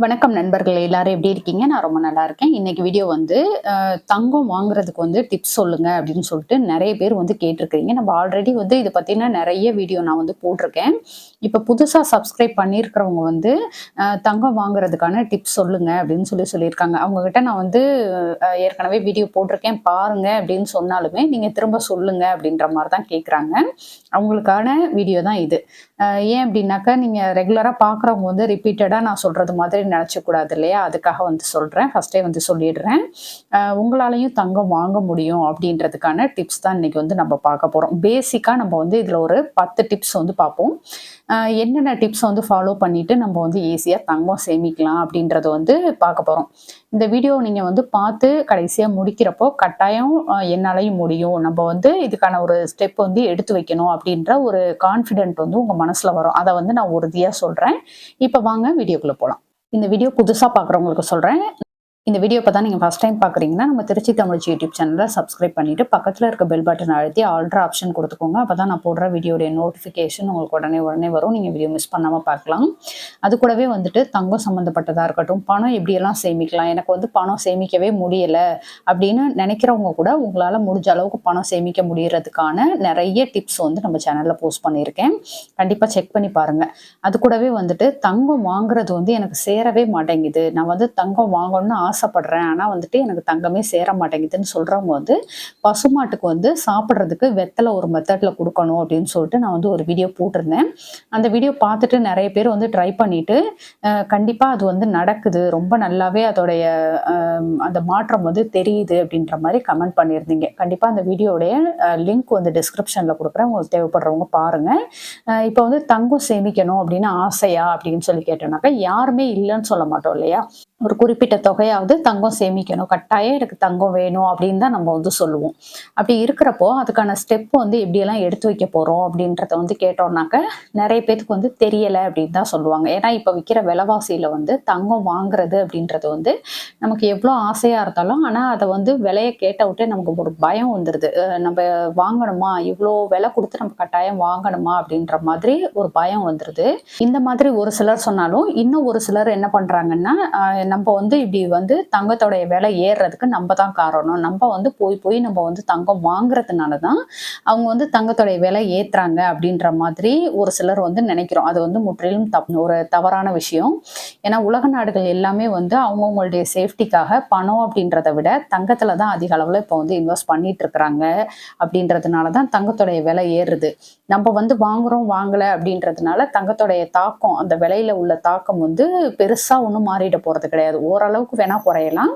வணக்கம் நண்பர்கள் எல்லாரும் எப்படி இருக்கீங்க? நான் ரொம்ப நல்லா இருக்கேன். இன்னைக்கு வீடியோ வந்து தங்கம் வாங்குறதுக்கு வந்து டிப்ஸ் சொல்லுங்க அப்படின்னு சொல்லிட்டு நிறைய பேர் வந்து கேட்டிருக்கிறீங்க. நம்ம ஆல்ரெடி வந்து இதை பத்தின நிறைய வீடியோ நான் வந்து போட்டிருக்கேன். இப்போ புதுசாக சப்ஸ்கிரைப் பண்ணியிருக்கிறவங்க வந்து தங்கம் வாங்குறதுக்கான டிப்ஸ் சொல்லுங்க அப்படின்னு சொல்லி சொல்லியிருக்காங்க. அவங்ககிட்ட நான் வந்து ஏற்கனவே வீடியோ போட்டிருக்கேன். பாருங்க அப்படின்னு சொன்னாலுமே நீங்க திரும்ப சொல்லுங்க அப்படின்ற மாதிரி தான் கேட்குறாங்க அவங்களுக்கான வீடியோ தான் இது. ஏன் அப்படின்னாக்கா நீங்க ரெகுலராக பார்க்குறவங்க வந்து ரிப்பீட்டடாக நான் சொல்றது மாதிரி நினச்சக்கூடாது இல்லையா? அதுக்காக வந்து சொல்கிறேன் ஃபஸ்ட்டே வந்து சொல்லிடுறேன். உங்களாலையும் தங்கம் வாங்க முடியும் அப்படின்றதுக்கான டிப்ஸ் தான் இன்றைக்கி வந்து நம்ம பார்க்க போகிறோம் பேசிக்காக நம்ம வந்து இதில் ஒரு பத்து டிப்ஸ் வந்து பார்ப்போம். என்னென்ன டிப்ஸ் வந்து ஃபாலோ பண்ணிவிட்டு நம்ம வந்து ஈஸியாக தங்கம் சேமிக்கலாம் அப்படின்றத வந்து பார்க்க போகிறோம் இந்த வீடியோ நீங்கள் வந்து பார்த்து கடைசியாக முடிக்கிறப்போ கட்டாயம் என்னாலையும் முடியும். நம்ம வந்து இதுக்கான ஒரு ஸ்டெப் வந்து எடுத்து வைக்கணும் அப்படின்ற ஒரு கான்ஃபிடென்ட் வந்து உங்கள் மனசில் வரும். அதை வந்து நான் உறுதியாக சொல்கிறேன் இப்போ வாங்க வீடியோக்குள்ளே போகலாம் இந்த வீடியோ புதுசாக பார்க்குறவங்களுக்கு சொல்கிறேன் இந்த வீடியோ இப்போ தான் நீங்கள் ஃபஸ்ட் டைம் பார்க்குறீங்கன்னா நம்ம திருச்சி தமிழ்ச்சி யூடியூப் சேனலை சப்ஸ்கிரைப் பண்ணிட்டு பக்கத்தில் இருக்க பெல் பட்டன் அழுத்தி ஆல்ட்ரா ஆப்ஷன் கொடுத்துக்கோங்க. அப்போ தான் நான் போடுற வீடியோடைய நோட்டிஃபிகேஷன் உங்களுக்கு உடனே உடனே வரும். நீங்கள் வீடியோ மிஸ் பண்ணாமல் பார்க்கலாம். அது கூடவே வந்துட்டு தங்கம் சம்மந்தப்பட்டதாக இருக்கட்டும் பணம் எப்படியெல்லாம் சேமிக்கலாம் எனக்கு வந்து பணம் சேமிக்கவே முடியலை அப்படின்னு நினைக்கிறவங்க கூட உங்களால் முடிஞ்ச அளவுக்கு பணம் சேமிக்க முடியறதுக்கான நிறைய டிப்ஸ் வந்து நம்ம சேனலில் போஸ்ட் பண்ணியிருக்கேன். கண்டிப்பாக செக் பண்ணி பாருங்கள் அது கூடவே வந்துட்டு தங்கம் வாங்குறது வந்து எனக்கு சேரவே மாட்டேங்குது. நான் வந்து தங்கம் வாங்கணும்னு ஆசைப்படுறேன். ஆனால் வந்துட்டு எனக்கு தங்கமே சேர மாட்டேங்குதுன்னு சொல்கிறவங்க வந்து பசுமாட்டுக்கு வந்து சாப்பிட்றதுக்கு வெத்தலை ஒரு மெத்தடில் கொடுக்கணும் அப்படின்னு சொல்லிட்டு நான் வந்து ஒரு வீடியோ போட்டிருந்தேன். அந்த வீடியோ பார்த்துட்டு நிறைய பேர் வந்து ட்ரை பண்ணிட்டு கண்டிப்பாக அது வந்து நடக்குது. ரொம்ப நல்லாவே அதோடைய அந்த மாற்றம் வந்து தெரியுது அப்படின்ற மாதிரி கமெண்ட் பண்ணியிருந்தீங்க. கண்டிப்பாக அந்த வீடியோடைய லிங்க் வந்து டிஸ்கிரிப்ஷனில் கொடுக்குறேன். உங்களுக்கு தேவைப்படுறவங்க பாருங்கள் இப்போ வந்து தங்கம் சேமிக்கணும் அப்படின்னு ஆசையா அப்படின்னு சொல்லி கேட்டோம்னாக்கா யாருமே இல்லைன்னு சொல்ல மாட்டோம் இல்லையா? ஒரு குறிப்பிட்ட தொகையாவது தங்கம் சேமிக்கணும். கட்டாயம் எனக்கு தங்கம் வேணும் அப்படின்னு தான் நம்ம வந்து சொல்லுவோம். அப்படி இருக்கிறப்போ அதுக்கான ஸ்டெப் வந்து எப்படியெல்லாம் எடுத்து வைக்க போகிறோம் அப்படின்றத வந்து கேட்டோம்னாக்க நிறைய பேத்துக்கு வந்து தெரியலை அப்படின்னு தான் சொல்லுவாங்க. ஏன்னா இப்போ விற்கிற விலைவாசியில் வந்து தங்கம் வாங்குறது அப்படின்றது வந்து நமக்கு எவ்வளோ ஆசையாக இருந்தாலும் ஆனால் அதை வந்து விலையை கேட்ட விட்டே நமக்கு ஒரு பயம் வந்துடுது நம்ம வாங்கணுமா? இவ்வளோ விலை கொடுத்து நம்ம கட்டாயம் வாங்கணுமா? அப்படின்ற மாதிரி ஒரு பயம் வந்துடுது இந்த மாதிரி ஒரு சிலர் சொன்னாலும் இன்னும் ஒரு சிலர் என்ன பண்ணுறாங்கன்னா நம்ம வந்து இப்படி வந்து தங்கத்தோடைய விலை ஏறுறதுக்கு நம்ம தான் காரணம். நம்ம வந்து போய் போய் நம்ம வந்து தங்கம் வாங்குறதுனால தான் அவங்க வந்து தங்கத்தோடைய விலை ஏற்றுறாங்க அப்படின்ற மாதிரி ஒரு சிலர் வந்து நினைக்கிறோம். அது வந்து முற்றிலும் தப் ஒரு தவறான விஷயம். ஏன்னா உலக நாடுகள் எல்லாமே வந்து அவங்கவுங்களுடைய சேஃப்டிக்காக பணம் அப்படின்றத விட தங்கத்தில் தான் அதிக அளவில் இப்போ வந்து இன்வெஸ்ட் பண்ணிட்டு இருக்கிறாங்க அப்படின்றதுனால தான் தங்கத்தோடைய விலை ஏறுது. நம்ம வந்து வாங்குறோம் வாங்கலை அப்படின்றதுனால தங்கத்தோடைய தாக்கம் அந்த விலையில உள்ள தாக்கம் வந்து பெருசாக ஒன்றும் மாறிட போகிறது கிடையாது. ஓரளவுக்கு வேணா குறையலாம்.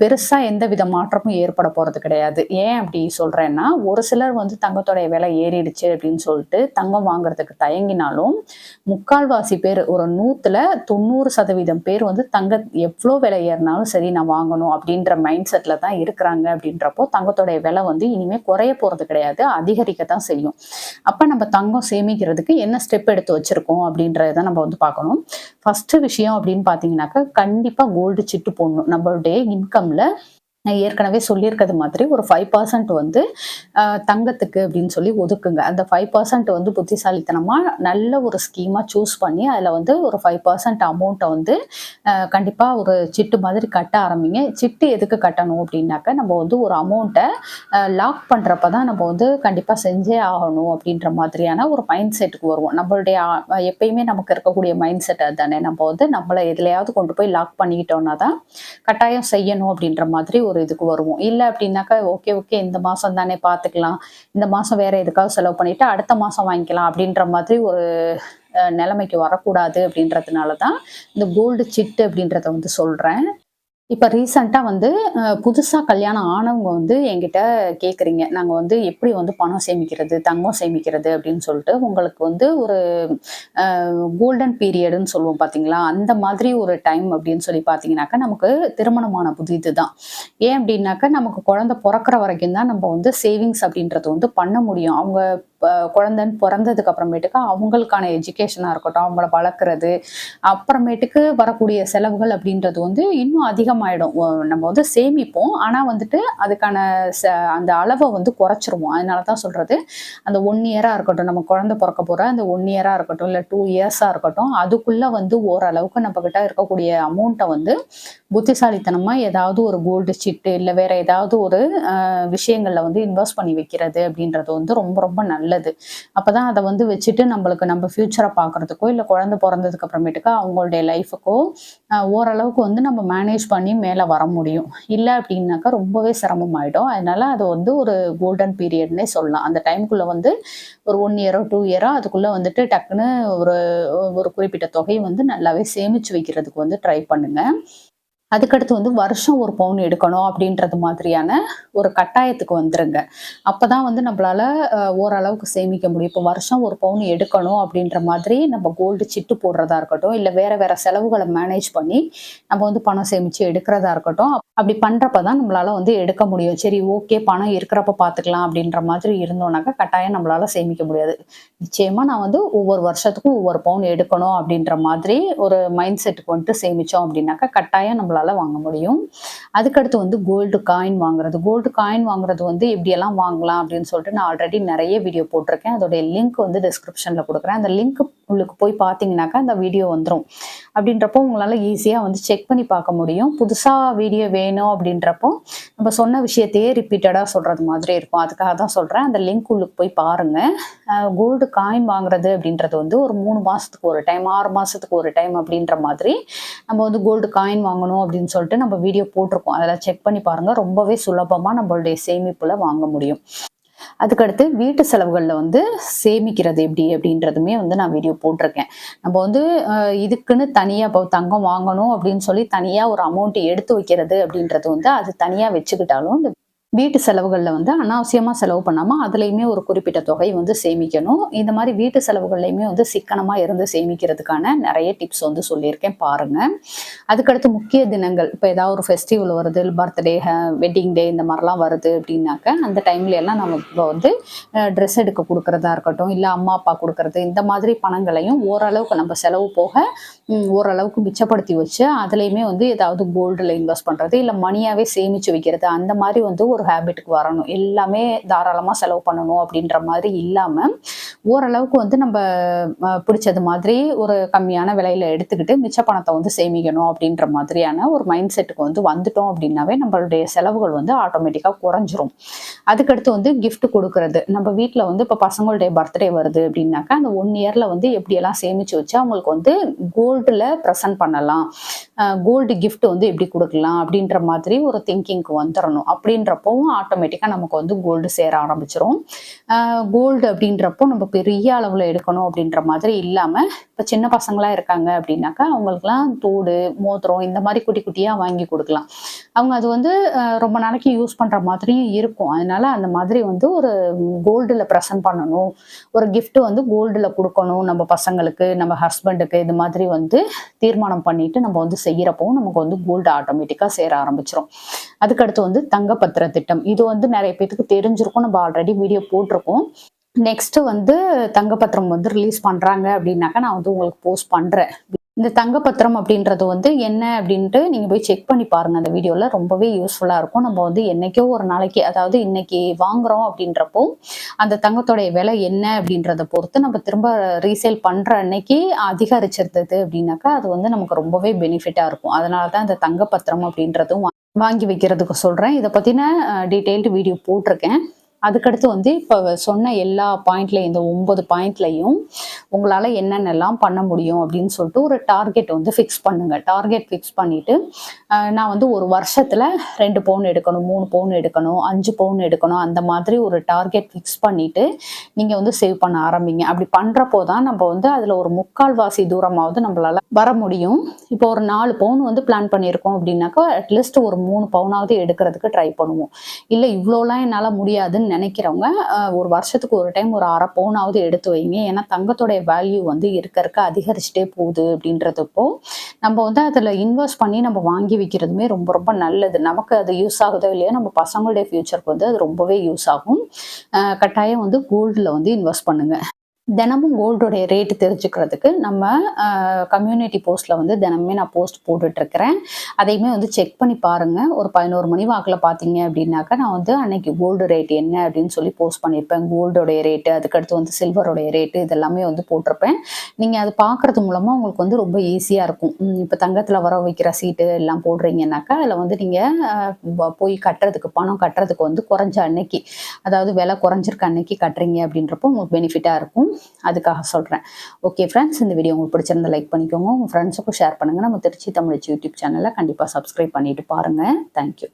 பெருசா எந்த வித மாற்றமும் ஏற்பட போறது கிடையாது. ஏன் அப்படி சொல்றேன்னா ஒரு சிலர் வந்து தங்கத்தோடைய விலை ஏறிடுச்சு அப்படின்னு சொல்லிட்டு தங்கம் வாங்குறதுக்கு தயங்கினாலும் முக்கால்வாசி பேர் ஒரு நூத்துல தொண்ணூறு சதவீதம் பேர் வந்து தங்க எவ்வளோ விலை ஏறினாலும் சரி நான் வாங்கணும் அப்படின்ற மைண்ட் செட்ல தான் இருக்கிறாங்க அப்படின்றப்போ தங்கத்தோடைய விலை வந்து இனிமே குறைய போறது கிடையாது. அதிகரிக்க தான் செய்யும். அப்ப நம்ம தங்கம் சேமிக்கிறதுக்கு என்ன ஸ்டெப் எடுத்து வச்சிருக்கோம் அப்படின்றத நம்ம வந்து பார்க்கணும். ஃபர்ஸ்ட் விஷயம் அப்படின்னு பார்த்தீங்கன்னாக்கா கண்டிப்பாக கோல்டு சிட்டு போடணும். நம்மளுடைய இன்கம்ல நான் ஏற்கனவே சொல்லியிருக்கிறது மாதிரி ஒரு ஃபைவ் பர்சன்ட் வந்து தங்கத்துக்கு அப்படின்னு சொல்லி ஒதுக்குங்க. அந்த ஃபைவ் பர்சன்ட் வந்து புத்திசாலித்தனமாக நல்ல ஒரு ஸ்கீமாக சூஸ் பண்ணி அதில் வந்து ஒரு ஃபைவ் பர்சன்ட் அமௌண்ட்டை வந்து கண்டிப்பாக ஒரு சிட்டு மாதிரி கட்ட ஆரம்பிங்க. சிட்டு எதுக்கு கட்டணும் அப்படின்னாக்க நம்ம வந்து ஒரு அமௌண்ட்டை லாக் பண்ணுறப்ப தான் நம்ம வந்து கண்டிப்பாக செஞ்சே ஆகணும் அப்படின்ற மாதிரியான ஒரு மைண்ட் செட்டுக்கு வருவோம். நம்மளுடைய எப்பயுமே நமக்கு இருக்கக்கூடிய மைண்ட் செட் அதுதானே. நம்ம வந்து நம்மளை எதுலையாவது கொண்டு போய் லாக் பண்ணிக்கிட்டோம்னா தான் கட்டாயம் செய்யணும் அப்படின்ற மாதிரி ஒரு இதுக்கு வருவோம். இல்லை அப்படின்னாக்கா ஓகே ஓகே இந்த மாதம் தானே பார்த்துக்கலாம் இந்த மாதம் வேற எதுக்காக செலவு பண்ணிட்டு அடுத்த மாதம் வாங்கிக்கலாம் அப்படின்ற மாதிரி ஒரு நிலைமைக்கு வரக்கூடாது அப்படின்றதுனால தான் இந்த கோல்டு சிட்டு அப்படின்றத வந்து சொல்கிறேன் இப்போ ரீசண்டாக வந்து புதுசாக கல்யாணம் ஆனவங்க வந்து என்கிட்ட கேட்குறீங்க நாங்கள் வந்து எப்படி வந்து பணம் சேமிக்கிறது தங்கம் சேமிக்கிறது அப்படின்னு சொல்லிட்டு உங்களுக்கு வந்து ஒரு கோல்டன் பீரியடுன்னு சொல்லுவோம் பார்த்தீங்களா அந்த மாதிரி ஒரு டைம் அப்படின்னு சொல்லி பார்த்தீங்கன்னாக்கா நமக்கு திருமணமான புதிது தான் ஏன் அப்படின்னாக்கா நமக்கு குழந்தை பிறக்கிற வரைக்கும் தான் நம்ம வந்து சேவிங்ஸ் அப்படின்றது வந்து பண்ண முடியும். அவங்க குழந்தைன்னு பிறந்ததுக்கு அப்புறமேட்டுக்கு அவங்களுக்கான எஜுகேஷனாக இருக்கட்டும் அவங்கள வளர்க்குறது அப்புறமேட்டுக்கு வரக்கூடிய செலவுகள் அப்படின்றது வந்து இன்னும் அதிகமாயிடும். நம்ம வந்து சேமிப்போம். ஆனால் வந்துட்டு அதுக்கான ச அந்த அளவை வந்து குறைச்சிருவோம். அதனால தான் சொல்கிறது அந்த ஒன் இயராக இருக்கட்டும் நம்ம குழந்தை பிறக்க போகிற அந்த ஒன் இயராக இருக்கட்டும் இல்லை டூ இயர்ஸாக இருக்கட்டும் அதுக்குள்ளே வந்து ஓரளவுக்கு நம்மக்கிட்ட இருக்கக்கூடிய அமௌண்ட்டை வந்து புத்திசாலித்தனமாக ஏதாவது ஒரு கோல்டு சிட்டு இல்லை வேற ஏதாவது ஒரு விஷயங்களில் வந்து இன்வெஸ்ட் பண்ணி வைக்கிறது அப்படின்றது வந்து ரொம்ப ரொம்ப நல்லது அப்போதான் அதை வந்து வச்சுட்டு நம்மளுக்கு நம்ம ஃபியூச்சரை பார்க்கறதுக்கோ இல்லை குழந்தை பிறந்ததுக்கு அப்புறமேட்டுக்கா அவங்களுடைய லைஃபுக்கோ ஓரளவுக்கு வந்து நம்ம மேனேஜ் பண்ணி மேலே வர முடியும். இல்லை அப்படின்னாக்கா ரொம்பவே சிரமமாயிடும் அதனால அது வந்து ஒரு கோல்டன் பீரியட்னே சொல்லலாம். அந்த டைம்குள்ளே வந்து ஒரு ஒன் இயரோ டூ இயரோ அதுக்குள்ளே வந்துட்டு டக்குன்னு ஒரு ஒரு குறிப்பிட்ட தொகையை வந்து நல்லாவே சேமிச்சு வைக்கிறதுக்கு வந்து ட்ரை பண்ணுங்கள் அதுக்கடுத்து வந்து வருஷம் ஒரு பவுன் எடுக்கணும் அப்படின்றது மாதிரியான ஒரு கட்டாயத்துக்கு வந்துருங்க. அப்பதான் வந்து நம்மளால ஓரளவுக்கு சேமிக்க முடியும். இப்போ வருஷம் ஒரு பவுன் எடுக்கணும் அப்படின்ற மாதிரி நம்ம கோல்டு சிட்டு போடுறதா இருக்கட்டும் இல்லை வேற வேற செலவுகளை மேனேஜ் பண்ணி நம்ம வந்து பணம் சேமிச்சு எடுக்கிறதா இருக்கட்டும் அப்படி பண்ணுறப்ப தான் நம்மளால வந்து எடுக்க முடியும். சரி ஓகே பணம் இருக்கிறப்ப பார்த்துக்கலாம் அப்படின்ற மாதிரி இருந்தோம்னாக்கா கட்டாயம் நம்மளால சேமிக்க முடியாது. நிச்சயமா நான் வந்து ஒவ்வொரு வருஷத்துக்கும் ஒவ்வொரு பவுன் எடுக்கணும் அப்படின்ற மாதிரி ஒரு மைண்ட் செட்டுக்கு வந்துட்டு சேமிச்சோம் அப்படின்னாக்கா கட்டாயம் நம்மளால வாங்க முடியும். அதுக்கடுத்து வந்து கோல்டு காயின் வாங்குறது. கோல்டு காயின் வாங்குறது வந்து எப்படியெல்லாம் வாங்கலாம் அப்படின்னு சொல்லிட்டு நான் ஆல்ரெடி நிறைய வீடியோ போட்டிருக்கேன். அதோடைய லிங்க் வந்து டிஸ்கிரிப்ஷன்ல கொடுக்குறேன். அந்த லிங்க் உங்களுக்கு போய் பார்த்தீங்கன்னாக்கா அந்த வீடியோ வந்துடும் அப்படின்றப்போ உங்களால் ஈஸியாக வந்து செக் பண்ணி பார்க்க முடியும். புதுசாக வீடியோ வேணும் அப்படின்றப்போ நம்ம சொன்ன விஷயத்தையே ரிப்பீட்டடாக சொல்கிறது மாதிரி இருக்கும். அதுக்காக தான் சொல்கிறேன் அந்த லிங்க் உள்ளுக்கு போய் பாருங்கள் கோல்டு காயின் வாங்குறது அப்படின்றது வந்து ஒரு மூணு மாதத்துக்கு ஒரு டைம் ஆறு மாதத்துக்கு ஒரு டைம் அப்படின்ற மாதிரி நம்ம வந்து கோல்டு காயின் வாங்கணும் அப்படின்னு சொல்லிட்டு நம்ம வீடியோ போட்டிருக்கோம். அதெல்லாம் செக் பண்ணி பாருங்கள் ரொம்பவே சுலபமாக நம்மளுடைய சேமிப்பில் வாங்க முடியும். அதுக்கடுத்து வீட்டு செலவுகளில் வந்து சேமிக்கிறது எப்படி அப்படின்றதுமே வந்து நான் வீடியோ போட்டிருக்கேன். நம்ம வந்து இதுக்குன்னு தனியாக இப்போ தங்கம் வாங்கணும் அப்படின்னு சொல்லி தனியாக ஒரு அமௌண்ட் எடுத்து வைக்கிறது அப்படின்றது வந்து அது தனியாக வச்சுக்கிட்டாலும் இந்த வீட்டு செலவுகளில் வந்து அனாவசியமாக செலவு பண்ணாமல் அதுலேயுமே ஒரு குறிப்பிட்ட தொகை வந்து சேமிக்கணும். இந்த மாதிரி வீட்டு செலவுகள்லையுமே வந்து சிக்கனமாக இருந்து சேமிக்கிறதுக்கான நிறைய டிப்ஸ் வந்து சொல்லியிருக்கேன். பாருங்கள் அதுக்கடுத்து முக்கிய தினங்கள். இப்போ ஏதாவது ஒரு ஃபெஸ்டிவல் வருது பர்த்டே வெட்டிங் டே இந்த மாதிரிலாம் வருது அப்படின்னாக்க அந்த டைம்ல எல்லாம் நம்ம இப்போ வந்து ட்ரெஸ் எடுக்க கொடுக்கறதா இருக்கட்டும் இல்லை அம்மா அப்பா கொடுக்கறது இந்த மாதிரி பணங்களையும் ஓரளவுக்கு நம்ம செலவு போக ஓரளவுக்கு மிச்சப்படுத்தி வச்சு அதுலேயுமே வந்து ஏதாவது கோல்டில் இன்வெஸ்ட் பண்ணுறது இல்லை மணியாகவே சேமித்து வைக்கிறது அந்த மாதிரி வந்து ஒரு ஹேபிட்டுக்கு வரணும். எல்லாமே தாராளமாக செலவு பண்ணணும் அப்படின்ற மாதிரி இல்லாமல் ஓரளவுக்கு வந்து நம்ம பிடிச்சது மாதிரி ஒரு கம்மியான விலையில எடுத்துக்கிட்டு மிச்ச பணத்தை வந்து சேமிக்கணும் அப்படின்ற மாதிரியான ஒரு மைண்ட் செட்டுக்கு வந்து வந்துட்டோம் அப்படின்னாவே நம்மளுடைய செலவுகள் வந்து ஆட்டோமேட்டிக்காக குறைஞ்சிரும். அதுக்கடுத்து வந்து கிஃப்ட் கொடுக்கறது. நம்ம வீட்டில் வந்து இப்போ பசங்களுடைய பர்த்டே வருது அப்படின்னாக்கா அந்த ஒன் இயரில் வந்து எப்படியெல்லாம் சேமிச்சு வச்சு அவங்களுக்கு வந்து கோல்டில் ப்ரெசென்ட் பண்ணலாம். கோல்டு கிஃப்ட் வந்து எப்படி கொடுக்கலாம் அப்படின்ற மாதிரி ஒரு திங்கிங்க்கு வந்துடணும் அப்படின்றப்பவும் ஆட்டோமேட்டிக்காக நமக்கு வந்து கோல்டு சேர ஆரம்பிச்சிடும் கோல்டு அப்படின்றப்போ நம்ம பெரிய அளவில் எடுக்கணும் அப்படின்ற மாதிரி இல்லாமல் இப்போ சின்ன பசங்களாக இருக்காங்க அப்படின்னாக்கா அவங்களுக்குலாம் தோடு மோதிரம் இந்த மாதிரி குட்டி குட்டியாக வாங்கி கொடுக்கலாம். அவங்க அது வந்து ரொம்ப நாளைக்கு யூஸ் பண்ணுற மாதிரியும் இருக்கும். அதனால அந்த மாதிரி வந்து ஒரு கோல்டில் ப்ரெசன்ட் பண்ணணும். ஒரு கிஃப்ட்டு வந்து கோல்டில் கொடுக்கணும் நம்ம பசங்களுக்கு நம்ம ஹஸ்பண்டுக்கு இது மாதிரி வந்து தீர்மானம் பண்ணிட்டு நம்ம வந்து செய்கிறப்போ நமக்கு வந்து கோல்டு ஆட்டோமேட்டிக்காக சேர ஆரம்பிச்சிடும் அதுக்கடுத்து வந்து தங்கப்பத்திர திட்டம். இது வந்து நிறைய பேத்துக்கு தெரிஞ்சிருக்கும். நம்ம ஆல்ரெடி வீடியோ போட்டிருக்கோம். நெக்ஸ்ட் வந்து தங்கப்பத்திரம் வந்து ரிலீஸ் பண்றாங்க அப்படின்னாக்கா நான் வந்து உங்களுக்கு போஸ்ட் பண்றேன். இந்த தங்கப்பத்திரம் அப்படின்றது வந்து என்ன அப்படின்ட்டு நீங்க போய் செக் பண்ணி பாருங்க. அந்த வீடியோல ரொம்பவே யூஸ்ஃபுல்லா இருக்கும். நம்ம வந்து என்னைக்கோ ஒரு நாளைக்கு அதாவது இன்னைக்கு வாங்குறோம் அப்படின்றப்போ அந்த தங்கத்தோடைய விலை என்ன அப்படின்றத பொறுத்து நம்ம திரும்ப ரீசேல் பண்ற அன்னைக்கு அதிகரிச்சிருந்தது அப்படின்னாக்கா அது வந்து நமக்கு ரொம்பவே பெனிஃபிட்டா இருக்கும். அதனால தான் இந்த தங்கப்பத்திரம் அப்படின்றதும் வாங்கி வைக்கிறதுக்கு சொல்றேன். இதை பத்தின டீட்டெயில்டு வீடியோ போட்டிருக்கேன். அதுக்கடுத்து வந்து இப்போ சொன்ன எல்லா பாயிண்ட்ல இந்த ஒன்பது பாயிண்ட்லையும் உங்களால் என்னென்னலாம் பண்ண முடியும் அப்படின்னு சொல்லிட்டு ஒரு டார்கெட் வந்து ஃபிக்ஸ் பண்ணுங்க. டார்கெட் ஃபிக்ஸ் பண்ணிட்டு நான் வந்து ஒரு வருஷத்தில் ரெண்டு பவுன் எடுக்கணும் மூணு பவுன் எடுக்கணும் அஞ்சு பவுன் எடுக்கணும் அந்த மாதிரி ஒரு டார்கெட் ஃபிக்ஸ் பண்ணிட்டு நீங்கள் வந்து சேவ் பண்ண ஆரம்பிங்க. அப்படி பண்ணுறப்போ தான் நம்ம வந்து அதில் ஒரு முக்கால்வாசி தூரமாவது நம்மளால வர முடியும். இப்போ ஒரு நாலு பவுன் வந்து பிளான் பண்ணியிருக்கோம் அப்படின்னாக்கா அட்லீஸ்ட் ஒரு மூணு பவுனாவது எடுக்கிறதுக்கு ட்ரை பண்ணுவோம். இல்லை இவ்வளோலாம் என்னால் முடியாதுன்னு நினைக்கிறவங்க ஒரு வருஷத்துக்கு ஒரு டைம் ஒரு அரை பவுனாவது எடுத்து வைங்க. ஏன்னா தங்கத்தோடைய வேல்யூ வந்து இருக்க இருக்க அதிகரிச்சுட்டே போகுது அப்படின்றதப்போ நம்ம வந்து அதில் இன்வெஸ்ட் பண்ணி நம்ம வாங்கி வைக்கிறதுமே ரொம்ப ரொம்ப நல்லது. நமக்கு அது யூஸ் ஆகுதோ இல்லையோ நம்ம பசங்களுடைய ஃபியூச்சருக்கு வந்து அது ரொம்பவே யூஸ் ஆகும். கட்டாயம் வந்து கோல்டில் வந்து இன்வெஸ்ட் பண்ணுங்கள் தினமும் கோல்டோடைய ரேட்டு தெரிஞ்சுக்கிறதுக்கு நம்ம கம்யூனிட்டி போஸ்ட்டில் வந்து தினமே நான் போஸ்ட் போட்டுட்ருக்கிறேன். அதையுமே வந்து செக் பண்ணி பாருங்கள் ஒரு பதினோரு மணி வாக்கில் பார்த்தீங்க அப்படின்னாக்கா நான் வந்து அன்னைக்கு கோல்டு ரேட் என்ன அப்படின்னு சொல்லி போஸ்ட் பண்ணியிருப்பேன் கோல்டோடைய ரேட்டு அதுக்கடுத்து வந்து சில்வரோடைய ரேட்டு இதெல்லாமே வந்து போட்டிருப்பேன். நீங்கள் அது பார்க்குறது மூலமாக உங்களுக்கு வந்து ரொம்ப ஈஸியாக இருக்கும். இப்போ தங்கத்தில் வர வைக்கிற சீட்டு எல்லாம் போடுறீங்கன்னாக்கா அதில் வந்து நீங்கள் போய் கட்டுறதுக்கு பணம் கட்டுறதுக்கு வந்து குறைஞ்ச அன்னைக்கு அதாவது விலை குறைஞ்சிருக்க அன்னைக்கு கட்டுறீங்க அப்படின்றப்போ உங்களுக்கு பெனிஃபிட்டாக இருக்கும். அதுக்காக சொல்கிறேன் ஓகே ஃப்ரெண்ட்ஸ் இந்த வீடியோ உங்களுக்கு பிடிச்சிருந்தா லைக் பண்ணிக்கோங்க. உங்கள் ஃப்ரெண்ட்ஸுக்கும் ஷேர் பண்ணுங்கள் நம்ம திருச்சி தமிழ் யூடியூப் சேனலில் கண்டிப்பாக சப்ஸ்கிரைப் பண்ணிட்டு பாருங்கள் தேங்க்யூ